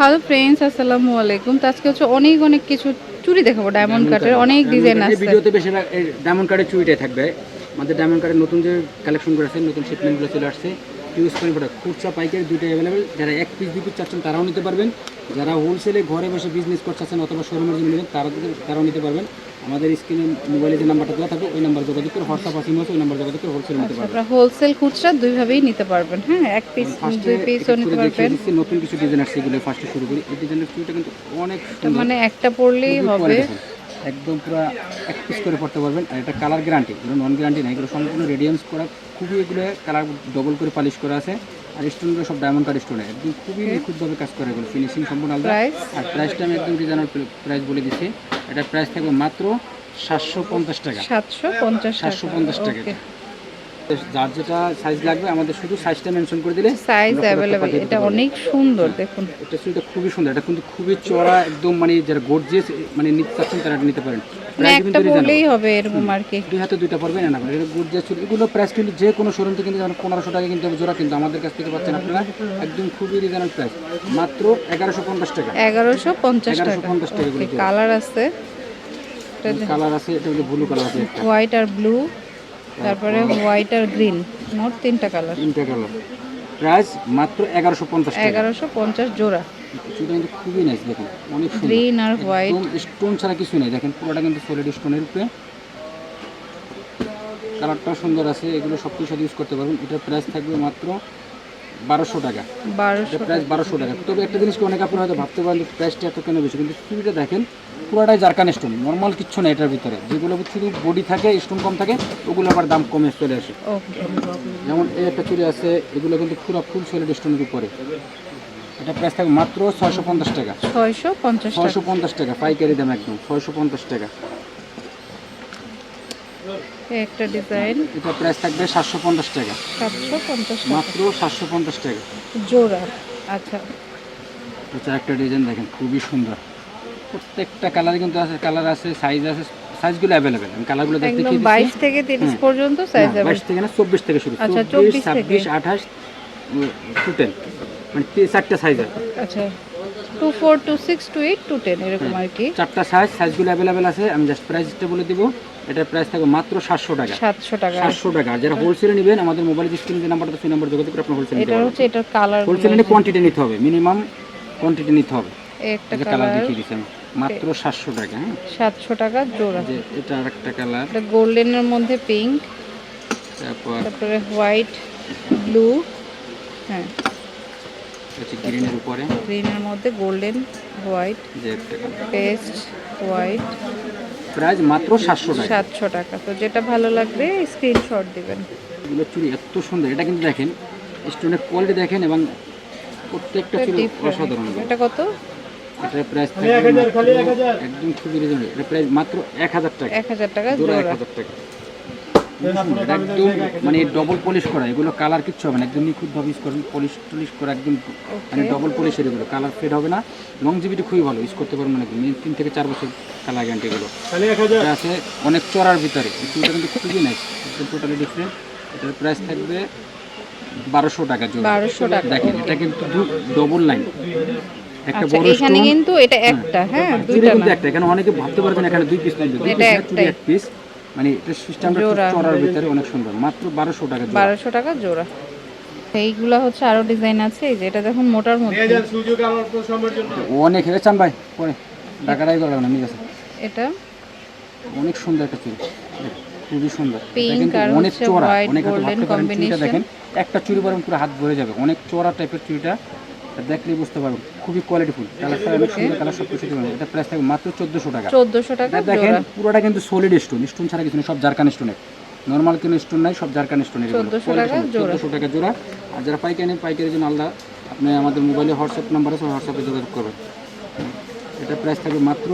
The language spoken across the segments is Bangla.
হ্যালো ফ্রেন্ডস আসসালামু আলাইকুম। তো আজকে হচ্ছে অনেক অনেক কিছু চুরি দেখাবো ডায়মন্ড কাটের অনেক ডিজাইন আছে। ভিডিওতে বেশি ডায়মন্ড কাটের চুড়িটাই থাকবে। আমাদের ডায়মন্ড কাটের নতুন যে কালেকশন কালেকশনগুলো আছে নতুন শিপমেন্টগুলো চলে আসছে ইউজ করেন প্রোডাক্ট খুচরা পাইকারি দুইটাই অ্যাভেলেবেল যারা এক পিস দুই পিস চাচ্ছেন তারাও নিতে পারবেন। যারা হোলসেলে ঘরে বসে বিজনেস করছেন অথবা শোরুমের জন্য নেবেন তারা তারাও নিতে পারবেন। আমাদের স্ক্রিনে মোবাইলে যে নাম্বারটা দেওয়া থাকবে ওই নাম্বার যোগাযোগ করে হোয়াটসঅ্যাপ আছে ইমো ওই নাম্বার যোগাযোগ করে হোলসেল নিতে পারবেন। আপনারা হোলসেল খুচরা দুইভাবেই নিতে পারবেন হ্যাঁ? এক পিস দুই পিসও নিতে পারবেন। নতুন কিছু ডিজাইন আসছে এগুলো ফার্স্টে শুরু করি। এই ডিজাইনের চুড়িটা কিন্তু অনেক সুন্দর। মানে একটা পরলেই হবে। একদম পুরো এক পিস করে পড়তে পারবেন আর এটা কালার গ্যারান্টি এগুলো নন গ্যারান্টি না এগুলো সম্পূর্ণ রেডিয়ান্স করা খুবই এগুলো কালার ডবল করে পালিশ করা আছে আর স্টোনগুলো সব ডায়মন্ড কার্ড স্টোনে একদম খুবই নিখুঁতভাবে কাজ করা এগুলো ফিনিশিং সম্পূর্ণ আলাদা। আর প্রাইসটা আমি একদম ডিজাইনার প্রাইস বলে দিচ্ছি। এটা প্রাইস থাকবে মাত্র সাতশো পঞ্চাশ টাকা সাতশো পঞ্চাশ সাতশো পঞ্চাশ টাকা। যার যেটা সাইজ লাগবে আমাদের শুধু সাইজটা মেনশন করে দিলে সাইজ অ্যাভেলেবেল এটা অনেক সুন্দর দেখুন। এটা চুড়িটা খুবই সুন্দর এটা কিন্তু খুবই চড়া একদম মানে যারা গর্জিয়াস মানে নিতে চাচ্ছেন তারা নিতে পারেন। মানে একটা। পরলেই হবে এরকম আর কি। দুই হাতে দুইটা পড়বেন না এটা গর্জিয়াস চুড়ি এগুলো প্রাইস কিন্তু যে কোনো শোরুম থেকে কিন্তু পনেরোশো টাকা কিন্তু জোড়া কিন্তু আমাদের কাছ থেকে পাচ্ছেন আপনারা। একদম খুবই রিজনেবল প্রাইস মাত্র এগারোশো পঞ্চাশ টাকা। এগারোশো পঞ্চাশ টাকা। পঞ্চাশ টাকা কালার আছে। কালার আছে এটা হলো ব্লু কালার আছে হোয়াইট আর ব্লু তারপরে হোয়াইট আর গ্রিন মোট তিনটা কালার তিনটা কালার প্রাইস মাত্র এগারোশো পঞ্চাশ টাকা। এগারোশো পঞ্চাশ জোড়া। চুড়িটা কিন্তু খুবই নাইস দেখুন অনেক সুন্দর। গ্রিন আর হোয়াইট স্টোন ছাড়া কিছু নেই দেখেন পুরোটা কিন্তু সলিড স্টোনের উপরে। কালারটাও সুন্দর আছে এগুলো সব কিছু ইউজ করতে পারবেন। এটার প্রাইস থাকবে মাত্র বারোশো টাকা। প্রাইস বারোশো টাকা। তবে একটা জিনিসকে অনেক আপনারা হয়তো ভাবতে পারেন প্রাইসটা এত কেন বেশি? কিন্তু চুড়িটা দেখেন পুরোটাই জারকান স্টোন নর্মাল কিচ্ছু না এটার ভিতরে। যেগুলো শুধু বডি থাকে স্টোন কম থাকে ওগুলো আবার দাম কমে চলে আসে। যেমন এই একটা চুড়ি আছে এগুলো কিন্তু পুরো ফুল সলিড স্টোনের উপরে। এটা প্রাইস থাকবে মাত্র ছয়শো পঞ্চাশ টাকা। ছয়শো পঞ্চাশ ছয়শো পঞ্চাশ টাকা পাইকারি দাম একদম ছয়শো পঞ্চাশ টাকা। একটা ডিজাইন এটা প্রাইস থাকবে সাতশো পঞ্চাশ টাকা। সাতশো পঞ্চাশ টাকা। মাত্র সাতশো পঞ্চাশ টাকা। জোড়া। আচ্ছা। এটা একটা ডিজাইন দেখেন খুবই সুন্দর। প্রত্যেকটা কালার কিন্তু আছে কালার আছে সাইজ আছে সাইজগুলো অ্যাভেলেবেল আমি কালারগুলো দেখতে একদম বাইশ থেকে তিরিশ পর্যন্ত সাইজ যাবে বাইশ থেকে না চব্বিশ থেকে শুরু। আচ্ছা, চব্বিশ 24 থেকে। ছাব্বিশ আঠাশ টু মানে চারটা সাইজ আছে। আচ্ছা। Two four two six two eight two ten এরকম আর কি চারটা সাইজ সাইজগুলো অ্যাভেলেবেল আছে আমি জাস্ট প্রাইসটা বলে দিব এটার প্রাইস থাকবে মাত্র সাতশো টাকা। সাতশো টাকা। সাতশো টাকা। যারা হোলসেলে নেবেন আমাদের মোবাইল স্ক্রিনে যে নাম্বারটা সেই নাম্বার যোগাযোগ করে আপনার হোলসেল এটা হচ্ছে এটার কালার হোলসেলে কোয়ান্টিটি নিতে হবে মিনিমাম কোয়ান্টিটি নিতে হবে। একটা কালার দেখিয়ে দিচ্ছি মাত্র সাতশো টাকা হ্যাঁ। সাতশো টাকা জোড়া। যে এটা আর একটা কালার এটা গোল্ডেনের মধ্যে পিঙ্ক তারপর তারপরে হোয়াইট ব্লু হ্যাঁ। হচ্ছে গ্রিনের উপরে। গ্রিনের মধ্যে golden white paste white. Price মাত্র সাতশো টাকা। সাতশো টাকা। তো যেটা ভালো লাগবে স্ক্রিনশট দিবেন। এগুলো চুড়ি এত সুন্দর। এটা কিন্তু দেখেন স্টোনের কোয়ালিটি দেখেন এবং প্রত্যেকটা চুড়ি অসাধারণ। এটা কত? এটার প্রাইস একদম খুবই রিজনেবল এটা প্রাইস মাত্র এক হাজার টাকা। এক হাজার টাকা জোড়া এক হাজার টাকা। একদম মানে ডবল পলিশ করা এগুলো কালার কিচ্ছু হবে না একদম নিখুঁতভাবে ইউজ করবেন পলিশ টলিশ করা একদম মানে ডবল পলিশের এগুলো কালার ফেড হবে না লংজিভিটি খুবই ভালো ইউজ করতে পারবেন একদম তিন থেকে চার বছর কালার গ্যারান্টি এগুলো। আছে অনেক চড়ার ভিতরে এটা কিন্তু খুবই নাইস টোটালি ডিফারেন্ট এটার প্রাইস থাকবে বারোশো টাকা জোড়া। বারোশো টাকা। দেখেন এটা কিন্তু ডবল লাইন একটা আচ্ছা বড় এখানে কিন্তু এটা একটা হ্যাঁ দুইটা না একটা এখানে অনেকে ভাবতে পারবেন এখানে দুই পিস দুই পিস এক পিস মানে এটা সিস্টেমটা খুব চড়ার ভিতরে অনেক সুন্দর। মাত্র বারোশো টাকা জোড়া। বারোশো টাকা জোড়া। এইগুলা হচ্ছে আরও ডিজাইন আছে এই যে এটা দেখুন মোটার মধ্যে। অনেক হেরেছান ভাই পরে। টাকাটাই করা না নিয়ে গেছে এটা? অনেক সুন্দর একটা চুড়ি। খুবই সুন্দর। অনেক চড়া। অনেক। দেখেন একটা চুড়ি পরে পুরো হাত ভরে যাবে। অনেক চড়া টাইপের চুড়িটা দেখলেই বুঝতে পারবেন। খুবই কোয়ালিটিফুল কালারটা অনেক সুন্দর কালার সব কিছু এটা প্রাইস থাকবে মাত্র চোদ্দোশো টাকা। চোদ্দশো টাকা দেখেন পুরোটা কিন্তু সলিড স্টোন স্টোন ছাড়া কিছু নেই সব জারকান স্টোনের নর্মাল কোনো স্টোন নাই সব জারকান স্টোনের 1400 টাকা জোড়া। চোদ্দোশো টাকা জোড়া। আর যারা পাইকারি নেন পাইকারির জন্য আলাদা। আপনি আমাদের মোবাইলে হোয়াটসঅ্যাপ নাম্বার আছে হোয়াটসঅ্যাপে যোগাযোগ করবেন। এটা প্রাইস থাকবে মাত্র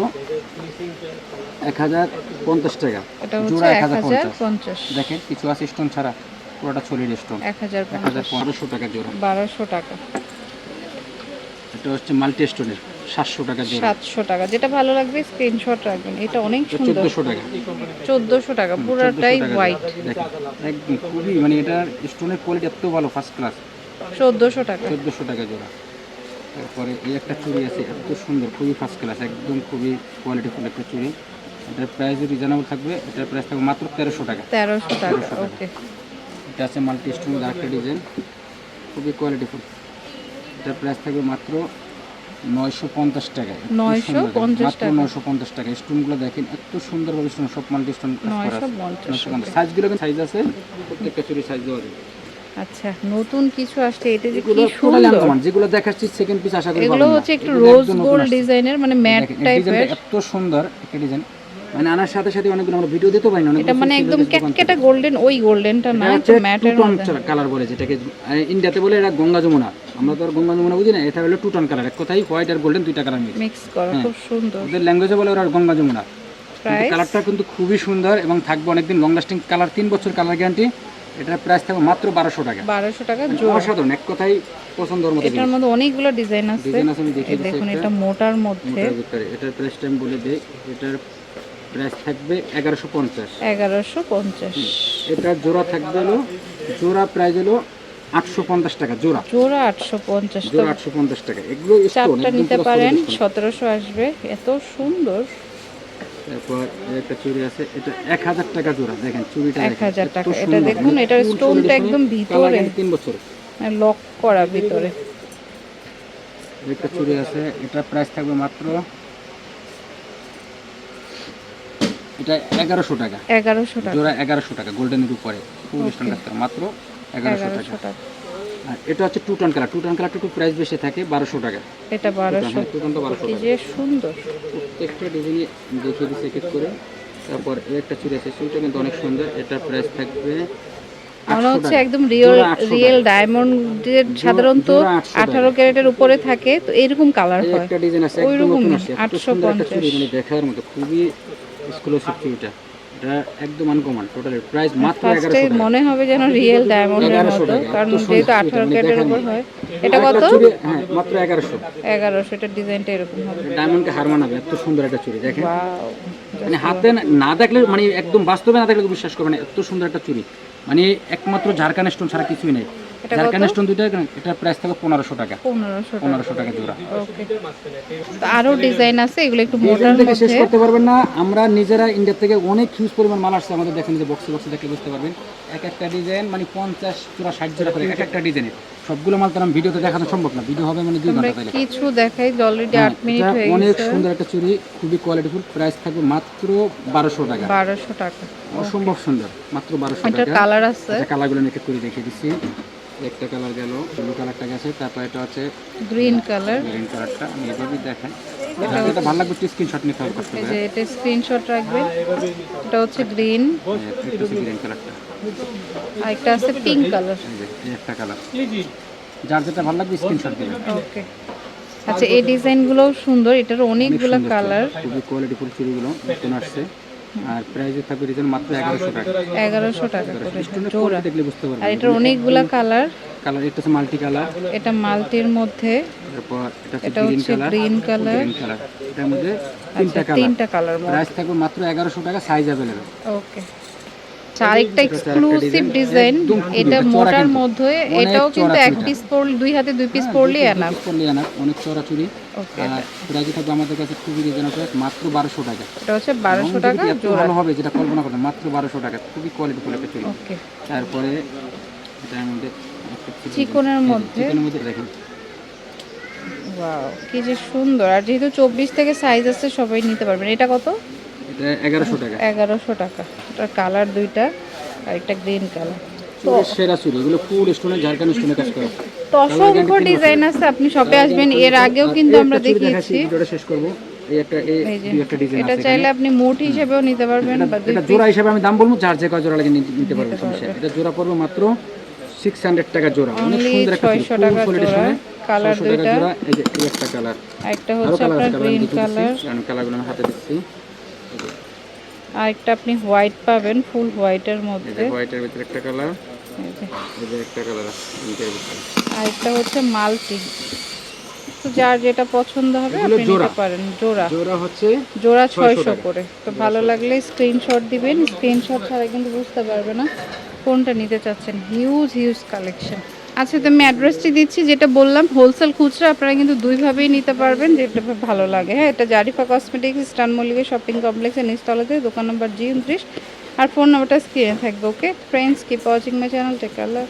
এক হাজার পঞ্চাশ টাকা। এটা জোড়া এক হাজার পঞ্চাশ। দেখেন কিছু আছে স্টোন ছাড়া। পুরোটা সলিড স্টোন এক হাজার পঞ্চাশ। পনেরোশো টাকা জোড়া। বারোশো টাকা। এটা হচ্ছে মাল্টি স্টোনের সাতশো টাকা জোড়া সাতশো টাকা। যেটা ভালো লাগবে স্ক্রিনশট রাখবেন। এটা অনেক সুন্দর। চোদ্দোশো টাকা। চোদ্দশো টাকা পুরোটাই হোয়াইট একদম খুবই মানে এটার স্টোনের কোয়ালিটি এত ভালো ফার্স্ট ক্লাস চোদ্দশো টাকা। চোদ্দোশো টাকা জোড়া। তারপরে এই একটা চুড়ি আছে এত সুন্দর খুবই ফার্স্ট ক্লাস একদম খুবই কোয়ালিটিফুল একটা চুড়ি। এটার প্রাইস রিজনেবল থাকবে এটার প্রাইস থাকবে মাত্র তেরোশো টাকা। তেরোশো টাকা ওকে এটা আছে মাল্টি স্টোন আরেকটা ডিজাইন খুবই কোয়ালিটিফুল এটার প্রাইস থাকবে মাত্র নয়শো পঞ্চাশ টাকা 950 মাত্র টাকা। নয়শো পঞ্চাশ টাকা। স্টোনগুলো দেখেন এত সুন্দরভাবে স্টোন সব মাল্টি স্টোন সাইজগুলো সাইজ আছে প্রত্যেকটা চুরি সাইজ দেওয়া যাবে আচ্ছা নতুন কিছু আসছে এটা যে কি সুন্দর। যেগুলো দেখাচ্ছি সেকেন্ড পিস আশা করি এগুলো হচ্ছে একটু রোজ গোল্ড ডিজাইনের মানে ম্যাট টাইপের এত সুন্দর একটা ডিজাইন মানে আনার সাথে সাথে অনেকগুলো আমরা ভিডিও দিতে পারি না এটা মানে একদম ক্যাটকেটা গোল্ডেন ওই গোল্ডেনটা না একটু ম্যাটের মধ্যে। কালার বলে যেটাকে ইন্ডিয়াতে বলে এটা গঙ্গা যমুনা। আমরা তো আর গঙ্গা যমুনা বুঝি না এটা হলো টু টোন কালার এক কথাই হোয়াইট আর গোল্ডেন দুইটা কালার মিক্স। মিক্স করা হ্যাঁ। খুব সুন্দর। ওদের ল্যাঙ্গুয়েজে বলে ওরা গঙ্গা যমুনা। প্রাইস কালারটা কিন্তু খুবই সুন্দর এবং থাকবে অনেকদিন লং লাস্টিং কালার তিন বছর কালার গ্যারান্টি এটার প্রাইস থাকবে মাত্র বারোশো টাকা। বারোশো টাকা জোড়া। অসাধারণ এক কথাই পছন্দের মতো এটার মধ্যে অনেকগুলো ডিজাইন আছে। ডিজাইন আছে আমি দেখিয়ে দিচ্ছি দেখুন এটা মোটার মধ্যে। এটার প্রাইসটা আমি বলে দিই এটার প্রাইস থাকবে এগারোশো পঞ্চাশ। এগারোশো পঞ্চাশ। এটার জোড়া থাকবে হলো জোড়া প্রাইস হলো আটশো পঞ্চাশ টাকা জোড়া। জোড়া আটশো পঞ্চাশ জোড়া আটশো পঞ্চাশ টাকা। এগুলো চারটা নিতে পারেন। সতেরোশো আসবে। এত সুন্দর। তারপর একটা চুড়ি আছে এটা এক হাজার টাকা জোড়া দেখেন চুড়িটা এক হাজার টাকা। এটা দেখুন, মানে এটার full stone টা solid একদম ভিতরে। তিন বছর লক করা ভিতরে। একটা চুড়ি আছে এটা প্রাইস থাকবে মাত্র এটা এগারোশো টাকা। এগারোশো টাকা। জোড়া এগারোশো টাকা গোল্ডেনের উপরে। মাত্র এগারোশো টাকা। আর এটা হচ্ছে two tone colour two tone কালারটা একটু প্রাইস বেশি থাকে বারোশো টাকা। এটা বারোশো। টু টনটা বারোশো টাকা। যে সুন্দর। প্রত্যেকটা ডিজাইনে দেখিয়ে দিচ্ছি এক করে। তারপর একটা চুড়ি আছে চুড়িটা কিন্তু অনেক সুন্দর। এটার প্রাইস থাকবে মনে হচ্ছে একদম রিয়েল জোড়া 800 রিয়েল ডায়মন্ডের সাধারণত জোড়া 800 টাকা। আঠারো ক্যারেটের উপরে থাকে। তো এরকম কালার হয়। একটা ডিজাইন আছে ওই একদম নতুন রকমই, আসছে। এত 850 সুন্দর একটা চুড়ি মানে দেখার মতো। খুবই এক্সক্লুসিভ চুড়িটা। এটা একদম আনকমন টোটাল প্রাইস মাত্র ফার্স্টে এগারোশো টাকা। মনে হবে যেন রিয়েল ডায়মন্ডের মতো কারণ যেহেতু চুড়িটা, আঠারো মানে ক্যারেটের উপর হয়। এটা কত? হ্যাঁ মাত্র এগারোশো। এগারোশো এটার ডিজাইনটা এরকম হবে। ডায়মন্ডকে হার মানাবে এত সুন্দর একটা চুড়ি দেখেন। মানে হাতে না- দেখলে মানে একদম বাস্তবে না দেখলে বিশ্বাস করবে না এত সুন্দর একটা চুড়ি মানে একমাত্র ঝাড়খান্ড স্টোন ছাড়া কিছুই নেই। এটা ঝাড়খান স্টোন দুইটা এটা প্রাইস থাকবে পনেরোশো টাকা। পনেরোশো টাকা। জোড়া। ওকে। আরও ডিজাইন আছে এগুলো একটু দেখে শেষ করতে পারবেন না। আমরা নিজেরা ইন্ডিয়া থেকে অনেক হিউজ পরিমাণ মাল আসছে। আমাদের দেখেন যে বক্সে বক্সে দেখলে বুঝতে পারবেন। এক একটা ডিজাইন মানে পঞ্চাশ জোড়া ষাট জোড়া করে এক একটা ডিজাইনে সবগুলো মাল তো আমি ভিডিওতে দেখানো সম্ভব না। ভিডিও হবে মানে দুই আমরা ঘণ্টা তাইলে। কিছু দেখাই অলরেডি হ্যাঁ, আট মিনিট এটা হয়ে অনেক সুন্দর একটা চুড়ি খুবই কোয়ালিটিফুল প্রাইস থাকবে মাত্র বারোশো টাকা। বারোশো টাকা। অসম্ভব সুন্দর। মাত্র বারোশো এটার টাকা। কালার আছে। আচ্ছা কালারগুলো এক এক করে দেখিয়ে দিচ্ছি। একটা কালার গেল ব্লু কালারটা গেছে তারপর এটা হচ্ছে গ্রিন কালার গ্রিন কালারটা আমি এভাবেই দেখেন এটা ভালো লাগবে একটু স্ক্রিনশট নিতে হবে এটা স্ক্রিনশট রাখবে এটা হচ্ছে গ্রিন একটু গ্রিন কালারটা আর একটা আছে পিঙ্ক কালার এই যে একটা কালার যার যেটা ভালো লাগবে স্ক্রিনশট দেবেন ওকে আচ্ছা এই ডিজাইনগুলোও সুন্দর এটার অনেকগুলো কালার খুবই কোয়ালিটিফুল চুড়িগুলো নতুন আসছে। আর প্রাইসে থাকবে রিজন মাত্র এগারোশো টাকা। এগারোশো টাকা করে। দেখলে বুঝতে পারবেন। আর এটার অনেকগুলো কালার কালার এটা হচ্ছে মাল্টি কালার এটা মাল্টির মধ্যে। তারপর এটা হচ্ছে গ্রিন কালার গ্রিন কালার এটার মধ্যে আচ্ছা তিনটা কালার তিনটা কালার প্রাইস থাকবে মাত্র এগারোশো টাকা সাইজ अवेलेबल ওকে আচ্ছা, আরেকটা এক্সক্লুসিভ ডিজাইন এটা মোটার মধ্যে এটাও কিন্তু এক পিস পড়লে দুই হাতে দুই পিস পড়লে এনাফ করলে আনা। অনেক প্রাইস থাকবে আমাদের কাছে খুবই রিজনেবল মাত্র বারোশো টাকা। এটা হচ্ছে বারোশো টাকা জোড়া। হবে যেটা কল্পনা করতে মাত্র বারোশো টাকা খুবই কোয়ালিটি ফুল একটা চুড়ি। ওকে। তারপরে এটার মধ্যে চিকনের মধ্যে? চিকনের মধ্যে দেখেন। ওয়াও কি যে সুন্দর। আর যেহেতু চব্বিশ থেকে সাইজ আছে সবাই নিতে পারবেন। এটা কত? এটা এগারোশো টাকা। এগারোশো টাকা। এটার কালার দুইটা আর একটা গ্রিন কালার। সেরা চুড়ি এগুলো ফুল স্টোনে ঝাড়খান স্টোনে কাজ করে। তো অসংখ্য ডিজাইন আছে আপনি শপে আসবেন এর আগেও কিন্তু আমরা দেখিয়েছি। ভিডিওটা শেষ করব। এই একটা এই এই যে দুই একটা ডিজাইন এটা চাইলে আপনি মুঠ হিসেবেও নিতে পারবেন বা এটা জোড়া হিসাবে আমি দাম বলব যার যে কয় জোড়া লাগে নিতে- পারবেন সমস্যা এটা জোড়া পড়বে মাত্র সিক্স হান্ড্রেড টাকা জোড়া। অনেক সুন্দর একটা 600 টাকা জোড়া, টাকা দুইটা। এই যে একটা কালার আর একটা হচ্ছে আপনার গ্রিন কালার কালারগুলো আমি হাতে দিচ্ছি। আর একটা আপনি হোয়াইট পাবেন ফুল হোয়াইটের মধ্যে। হোয়াইটের ভিতরে একটা কালার এই যে। একটা কালার আছে তিনটের ভিতরে। আর একটা হচ্ছে মাল্টি। তো যার যেটা পছন্দ হবে আপনি নিতে পারেন জোড়া। জোড়া হচ্ছে জোড়া 600 ছয়শো করে। তো ভালো লাগলে স্ক্রিনশট দিবেন। স্ক্রিনশট ছাড়া কিন্তু বুঝতে পারবে না। কোনটা নিতে চাচ্ছেন? হিউজ হিউজ কালেকশন আচ্ছা তো আমি অ্যাড্রেসটি দিচ্ছি, যেটা বললাম হোলসেল খুচরা আপনারা কিন্তু দুইভাবেই নিতে পারবেন, যেটা ভালো লাগে। হ্যাঁ এটা জারিফা কসমেটিক্স স্টান মল্লিকের শপিং কমপ্লেক্সের নিচতলাতে, দোকান নম্বর জি উনত্রিশ। আর ফোন নাম্বারটা স্ক্রিনে থাকবে okay friends keep watching my channel tech Allah